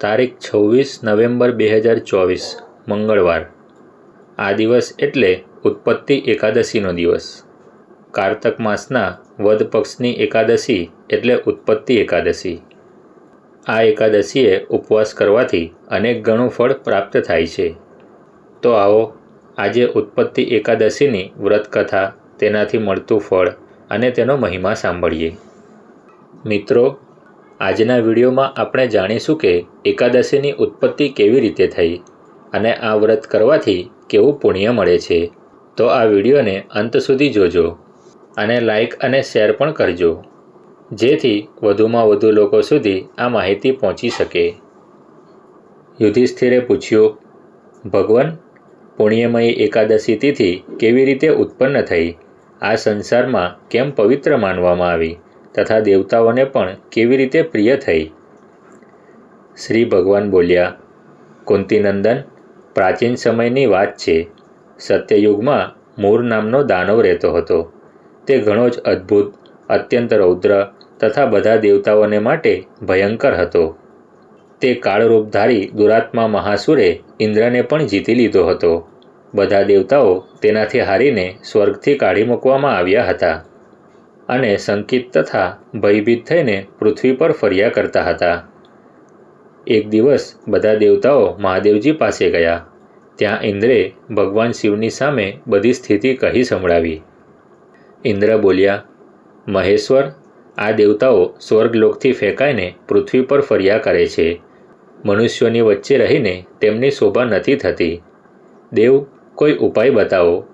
તારીખ છવ્વીસ નવેમ્બર બે હજાર ચોવીસ, મંગળવાર. આ દિવસ એટલે ઉત્પત્તિ એકાદશીનો દિવસ. કારતક માસના વદ પક્ષની એકાદશી એટલે ઉત્પત્તિ એકાદશી. આ એકાદશીએ ઉપવાસ કરવાથી અનેક ગણું ફળ પ્રાપ્ત થાય છે. તો આવો, આજે ઉત્પત્તિ એકાદશીની વ્રત કથા તેનાથી મળતું ફળ અને તેનો મહિમા સાંભળીએ. મિત્રો આજના વિડીયોમાં આપણે જાણીશું કે એકાદશીની ઉત્પત્તિ કેવી રીતે થઈ અને આ વ્રત કરવાથી કેવું પુણ્ય મળે છે. તો આ વિડીયોને અંત સુધી જોજો અને લાઇક અને શેર પણ કરજો, જેથી વધુમાં વધુ લોકો સુધી આ માહિતી પહોંચી શકે. યુધિષ્ઠિરે પૂછ્યું, ભગવાન, પુણ્યમયી એકાદશી તિથિ કેવી રીતે ઉત્પન્ન થઈ? આ સંસારમાં કેમ પવિત્ર માનવામાં આવી? તથા દેવતાઓને પણ કેવી રીતે પ્રિય થઈ? શ્રી ભગવાન બોલ્યા, કુંતીનંદન, પ્રાચીન સમયની વાત છે. સત્યયુગમાં મૂર નામનો દાનવ રહેતો હતો. તે ઘણો જ અદ્ભુત, અત્યંત રૌદ્ર તથા બધા દેવતાઓને માટે ભયંકર હતો. તે કાળરૂપધારી દુરાત્મા મહાસુરે ઇન્દ્રને પણ જીતી લીધો હતો. બધા દેવતાઓ તેનાથી હારીને સ્વર્ગથી કાઢી મૂકવામાં આવ્યા હતા. અને સંકિત તથા ભયભીત થઈને પૃથ્વી પર ફર્યા કરતા હતા. એક દિવસ બધા દેવતાઓ મહાદેવજી પાસે ગયા. ત્યાં ઇન્દ્રે ભગવાન શિવની સામે બધી સ્થિતિ કહી સંભળાવી. ઇન્દ્ર બોલ્યા, મહેશ્વર, આ દેવતાઓ સ્વર્ગલોકથી ફેંકાઈને પૃથ્વી પર ફર્યા કરે છે. મનુષ્યોની વચ્ચે રહીને તેમની શોભા નથી થતી. દેવ, કોઈ ઉપાય બતાવો.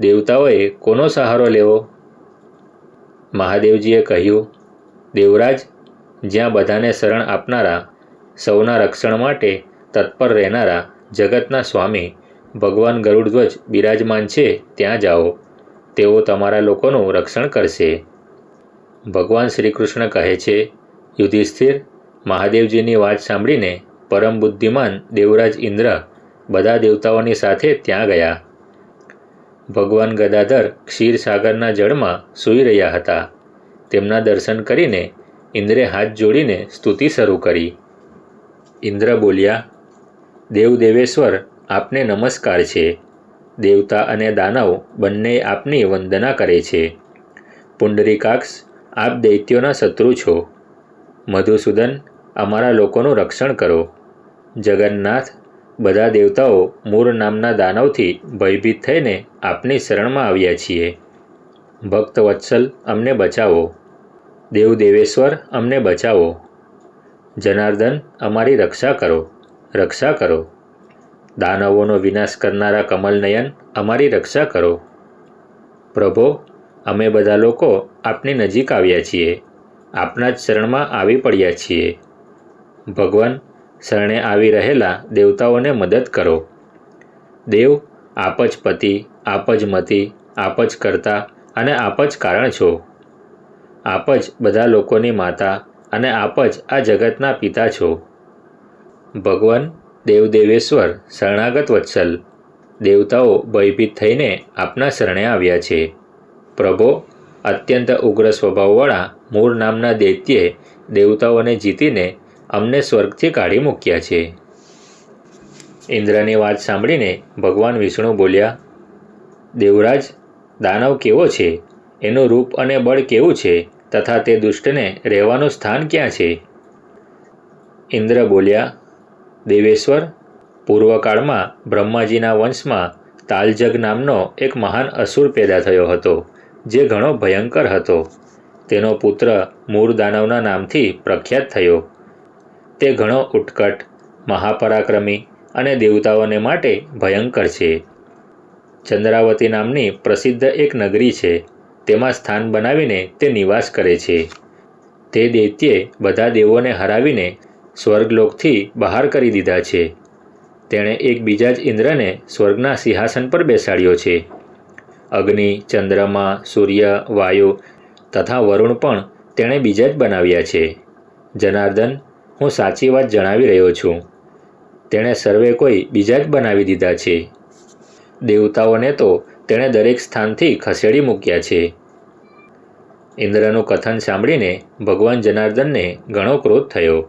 દેવતાઓએ કોનો સહારો લેવો? મહાદેવજીએ કહ્યું, દેવરાજ, જ્યાં બધાને શરણ આપનારા, સૌના રક્ષણ માટે તત્પર રહેનારા જગતના સ્વામી ભગવાન ગરુડધ્વજ બિરાજમાન છે, ત્યાં જાઓ. તેઓ તમારા લોકોનું રક્ષણ કરશે. ભગવાન શ્રી કૃષ્ણ કહે છે, યુધિષ્ઠિર, મહાદેવજીની વાત સાંભળીને પરમ બુદ્ધિમાન દેવરાજ ઇન્દ્ર બધા દેવતાઓની સાથે ત્યાં ગયા. ભગવાન ગદાધર ક્ષીરસાગરના જળમાં સૂઈ રહ્યા હતા. તેમના દર્શન કરીને ઇન્દ્રે હાથ જોડીને સ્તુતિ શરૂ કરી. ઇન્દ્ર બોલ્યા, દેવ દેવેશ્વર, આપને નમસ્કાર છે. દેવતા અને દાનવ બંને આપની વંદના કરે છે. પુંડરીકાક્ષ, આપ દૈત્યોના શત્રુ છો. મધુસૂદન, અમારા લોકોનું રક્ષણ કરો. જગન્નાથ બધા દેવતાઓ મૂર નામના દાનવથી ભયભીત થઈને આપની શરણમાં આવ્યા છીએ. ભક્ત વત્સલ, અમને બચાવો. દેવ દેવેશ્વર અમને બચાવો. જનાર્દન, અમારી રક્ષા કરો. રક્ષા કરો. દાનવોનો વિનાશ કરનારા કમલનયન, અમારી રક્ષા કરો. પ્રભો, અમે બધા લોકો આપની નજીક આવ્યા છીએ. આપના જ શરણમાં આવી પડ્યા છીએ. ભગવાન શરણે આવી રહેલા દેવતાઓને મદદ કરો. દેવ, આપ જ પતિ, આપ જ મતિ, આપ જ કરતા અને આપ જ કારણ છો. આપ જ બધા લોકોની માતા અને આપ જ આ જગતના પિતા છો. ભગવાન દેવદેવેશ્વર શરણાગત વત્સલ. દેવતાઓ ભયભીત થઈને આપના શરણે આવ્યા છે. પ્રભો, અત્યંત ઉગ્ર સ્વભાવવાળા મૂળ નામના દૈત્યે દેવતાઓને જીતીને અમને સ્વર્ગથી કાઢી મૂક્યા છે. ઇન્દ્રની વાત સાંભળીને ભગવાન વિષ્ણુ બોલ્યા, દેવરાજ, દાનવ કેવો છે? એનું રૂપ અને બળ કેવું છે? તથા તે દુષ્ટને રહેવાનું સ્થાન ક્યાં છે? ઇન્દ્ર બોલ્યા, દેવેશ્વર, પૂર્વકાળમાં બ્રહ્માજીના વંશમાં તાલજગ નામનો એક મહાન અસુર પેદા થયો હતો, જે ઘણો ભયંકર હતો. તેનો પુત્ર મૂળ દાનવના નામથી પ્રખ્યાત થયો. તે ઘણો ઉત્કટ, મહાપરાક્રમી અને દેવતાઓને માટે ભયંકર છે. ચંદ્રાવતી નામની પ્રસિદ્ધ એક નગરી છે. તેમાં સ્થાન બનાવીને તે નિવાસ કરે છે. તે દૈત્યે બધા દેવોને હરાવીને સ્વર્ગલોકથી બહાર કરી દીધા છે. તેણે એકબીજા જ ઇન્દ્રને સ્વર્ગના સિંહાસન પર બેસાડ્યો છે. અગ્નિ, ચંદ્રમા, સૂર્ય, વાયુ તથા વરુણ પણ તેણે બીજા જ બનાવ્યા છે. જનાર્દન હું સાચી વાત જણાવી રહ્યો છું. તેણે સર્વે કોઈ બીજા જ બનાવી દીધા છે. દેવતાઓને તો તેણે દરેક સ્થાનથી ખસેડી મૂક્યા છે. ઇન્દ્રનું કથન સાંભળીને ભગવાન જનાર્દનને ઘણો ક્રોધ થયો.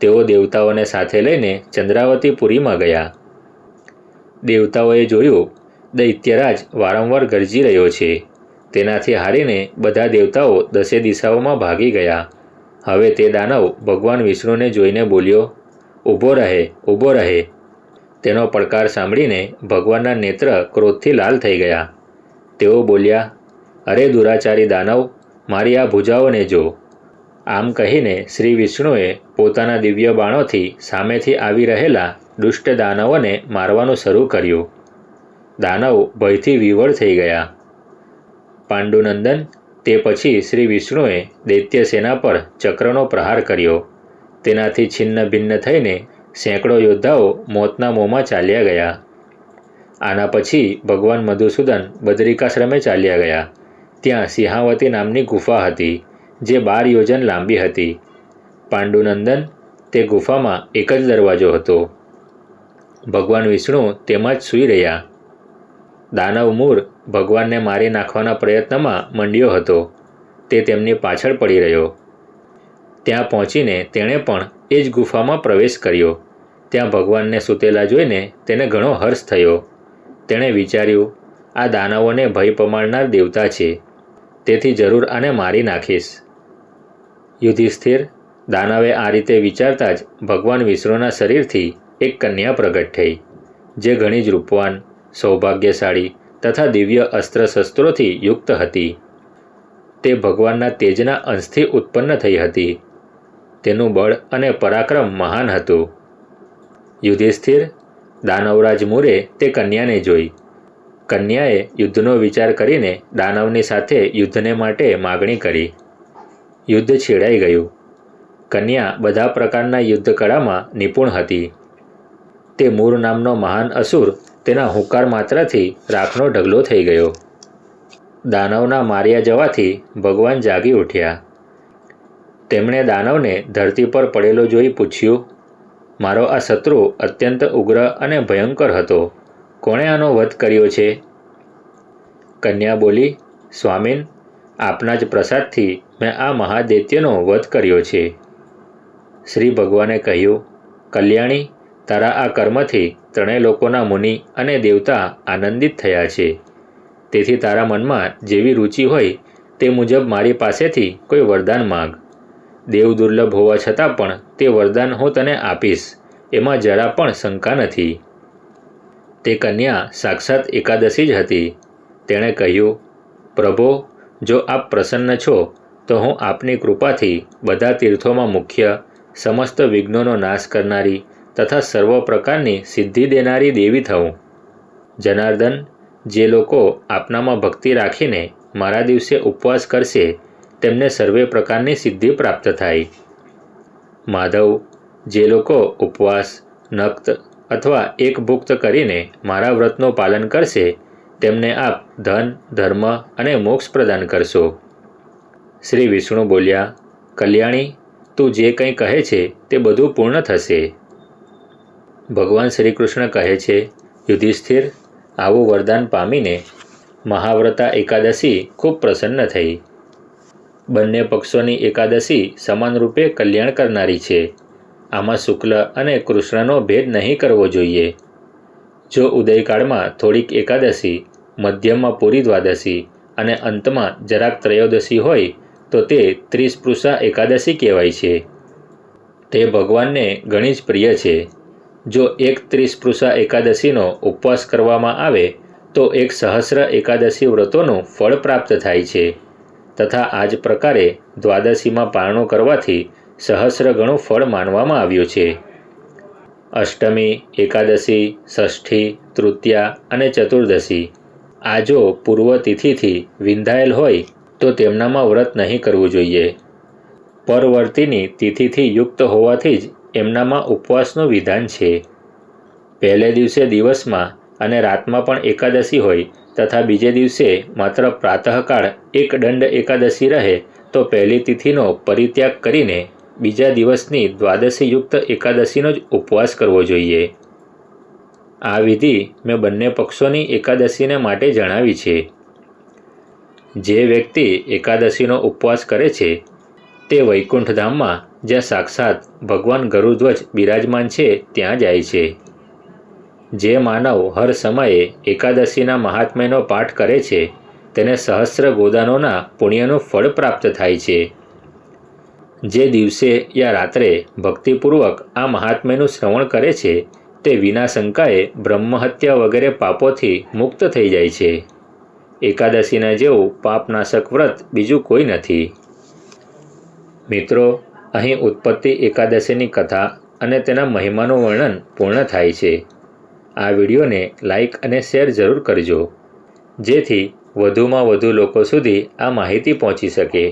તેઓ દેવતાઓને સાથે લઈને ચંદ્રાવતીપુરીમાં ગયા. દેવતાઓએ જોયું, દૈત્યરાજ વારંવાર ગરજી રહ્યો છે. તેનાથી હારીને બધા દેવતાઓ દસે દિશાઓમાં ભાગી ગયા. હવે તે દાનવ ભગવાન વિષ્ણુને જોઈને બોલ્યો ઊભો રહે ઊભો રહે. તેનો પડકાર સાંભળીને ભગવાનના નેત્ર ક્રોધથી લાલ થઈ ગયા. તેઓ બોલ્યા, અરે દુરાચારી દાનવ, મારી આ ભુજાઓને જો. આમ કહીને શ્રી વિષ્ણુએ પોતાના દિવ્ય બાણોથી સામેથી આવી રહેલા દુષ્ટ દાનવોને મારવાનું શરૂ કર્યું. દાનવ ભયથી વિવળ થઈ ગયા. પાંડુનંદન તે પછી શ્રી વિષ્ણુએ દૈત્ય સેના પર ચક્રનો પ્રહાર કર્યો. તેનાથી છિન્ન ભિન્ન થઈને સેંકડો યોદ્ધાઓ મોતના મોંમાં ચાલ્યા ગયા. આના પછી ભગવાન મધુસૂદન બદ્રિકાશ્રમે ચાલ્યા ગયા. ત્યાં સિંહાવતી નામની ગુફા હતી, જે બાર યોજન લાંબી હતી. પાંડુનંદન તે ગુફામાં એક જ દરવાજો હતો. ભગવાન વિષ્ણુ તેમાં જ સૂઈ રહ્યા. દાનવ મૂર ભગવાનને મારી નાખવાના પ્રયત્નમાં મંડ્યો હતો. તે તેમની પાછળ પડી રહ્યો. ત્યાં પહોંચીને તેણે પણ એ જ ગુફામાં પ્રવેશ કર્યો. ત્યાં ભગવાનને સૂતેલા જોઈને તેને ઘણો હર્ષ થયો. તેણે વિચાર્યું, આ દાનવોને ભય પમાડનાર દેવતા છે. તેથી જરૂર આને મારી નાખીશ. યુધિષ્ઠિર, દાનવે આ રીતે વિચારતા જ ભગવાન વિષ્ણુના શરીરથી એક કન્યા પ્રગટ થઈ, જે ઘણી જ રૂપવાન સૌભાગ્યશાળી તથા દિવ્ય અસ્ત્ર શસ્ત્રોથી યુક્ત હતી. તે ભગવાનના તેજના અંશથી ઉત્પન્ન થઈ હતી. તેનું બળ અને પરાક્રમ મહાન હતું. યુધિષ્ઠિર, દાનવરાજ મુરે તે કન્યાને જોઈ. કન્યાએ યુદ્ધનો વિચાર કરીને દાનવની સાથે યુદ્ધને માટે માગણી કરી. યુદ્ધ છેડાઈ ગયું. કન્યા બધા પ્રકારના યુદ્ધ કળામાં નિપુણ હતી. તે મૂર નામનો મહાન અસુર તેના હુંકાર માત્રથી રાખનો ઢગલો થઈ ગયો. દાનવના માર્યા જવાથી ભગવાન જાગી ઉઠ્યા. તેમણે દાનવને ધરતી પર પડેલો જોઈ પૂછ્યું, મારો આ શત્રુ અત્યંત ઉગ્ર અને ભયંકર હતો. કોણે આનો વધ કર્યો છે? કન્યા બોલી, સ્વામીન, આપના જ પ્રસાદથી મેં આ મહાદૈત્યનો વધ કર્યો છે. શ્રી ભગવાને કહ્યું, કલ્યાણી તારા આ કર્મથી ત્રણેય લોકોના મુનિ અને દેવતા આનંદિત થયા છે. તેથી તારા મનમાં જેવી રુચિ હોય તે મુજબ મારી પાસેથી કોઈ વરદાન માંગ. દેવ દુર્લભ હોવા છતાં પણ તે વરદાન હું તને આપીશ, એમાં જરા પણ શંકા નથી. તે કન્યા સાક્ષાત એકાદશી જ હતી. તેણે કહ્યું, પ્રભો, જો આપ પ્રસન્ન છો, તો હું આપની કૃપાથી બધા તીર્થોમાં મુખ્ય, સમસ્ત વિઘ્નોનો નાશ કરનારી તથા સર્વ પ્રકારની સિદ્ધિ દેનારી દેવી થઉં જનાર્દન, જે લોકો આપનામાં ભક્તિ રાખીને મારા દિવસે ઉપવાસ કરશે, તેમને સર્વે પ્રકારની સિદ્ધિ પ્રાપ્ત થાય. માધવ, જે લોકો ઉપવાસ, નક્ત અથવા એક ભુક્ત કરીને મારા વ્રતનું પાલન કરશે, તેમને આપ ધન, ધર્મ અને મોક્ષ પ્રદાન કરશો. શ્રી વિષ્ણુ બોલ્યા, કલ્યાણી, તું જે કંઈ કહે છે તે બધું પૂર્ણ થશે. ભગવાન શ્રી કૃષ્ણ કહે છે, યુધિષ્ઠિર, આવું વરદાન પામીને મહાવ્રતા એકાદશી ખૂબ પ્રસન્ન થઈ. બંને પક્ષોની એકાદશી સમાનરૂપે કલ્યાણ કરનારી છે. આમાં શુક્લ અને કૃષ્ણનો ભેદ નહીં કરવો જોઈએ. જો ઉદયકાળમાં થોડીક એકાદશી, મધ્યમાં પૂરી દ્વાદશી અને અંતમાં જરાક ત્રયોદશી હોય, તો તે ત્રિસ્પૃશા એકાદશી કહેવાય છે. તે ભગવાનને ઘણી જ પ્રિય છે. જો એક પૃષા એકાદશીનો ઉપવાસ કરવામાં આવે, તો એક સહસ્ર એકાદશી વ્રતોનું ફળ પ્રાપ્ત થાય છે. તથા આ જ પ્રકારે દ્વાદશીમાં પારણું કરવાથી સહસ્ર ગણું ફળ માનવામાં આવ્યું છે. અષ્ટમી, એકાદશી, ષષ્ઠી, તૃતીયા અને ચતુર્દશી. આ જો પૂર્વ તિથિથી વિંધાયેલ હોય, તો તેમનામાં વ્રત નહીં કરવું જોઈએ. પરવર્તીની તિથિથી યુક્ત હોવાથી જ એમનામાં ઉપવાસનું વિધાન છે. પહેલે દિવસે દિવસમાં અને રાતમાં પણ એકાદશી હોય તથા બીજે દિવસે માત્ર પ્રાતઃકાળ એક દંડ એકાદશી રહે તો પહેલી તિથિનો પરિત્યાગ કરીને બીજા દિવસની દ્વાદશીયુક્ત એકાદશીનો જ ઉપવાસ કરવો જોઈએ. આ વિધિ મેં બંને પક્ષોની એકાદશીને માટે જણાવી છે. જે વ્યક્તિ એકાદશીનો ઉપવાસ કરે છે તે વૈકુંઠ ધામમાં જ્યાં સાક્ષાત ભગવાન ગરુધ્વજ બિરાજમાન છે, ત્યાં જાય છે. જે માનવ હર સમયે એકાદશીના મહાત્મ્યનો પાઠ કરે છે, તેને સહસ્ર ગોદાનોના પુણ્યનું ફળ પ્રાપ્ત થાય છે. જે દિવસે યા રાત્રે ભક્તિપૂર્વક આ મહાત્મ્યનું શ્રવણ કરે છે, તે વિના શંકાએ બ્રહ્મહત્યા વગેરે પાપોથી મુક્ત થઈ જાય છે. એકાદશીના જેવું પાપનાશક વ્રત બીજું કોઈ નથી. મિત્રો અહીં ઉત્પત્તિ એકાદશીની કથા અને તેના મહિમાનું વર્ણન પૂર્ણ થાય છે. આ વિડીયોને લાઈક અને શેર જરૂર કરજો. જેથી વધુમાં વધુ લોકો સુધી આ માહિતી પહોંચી શકે.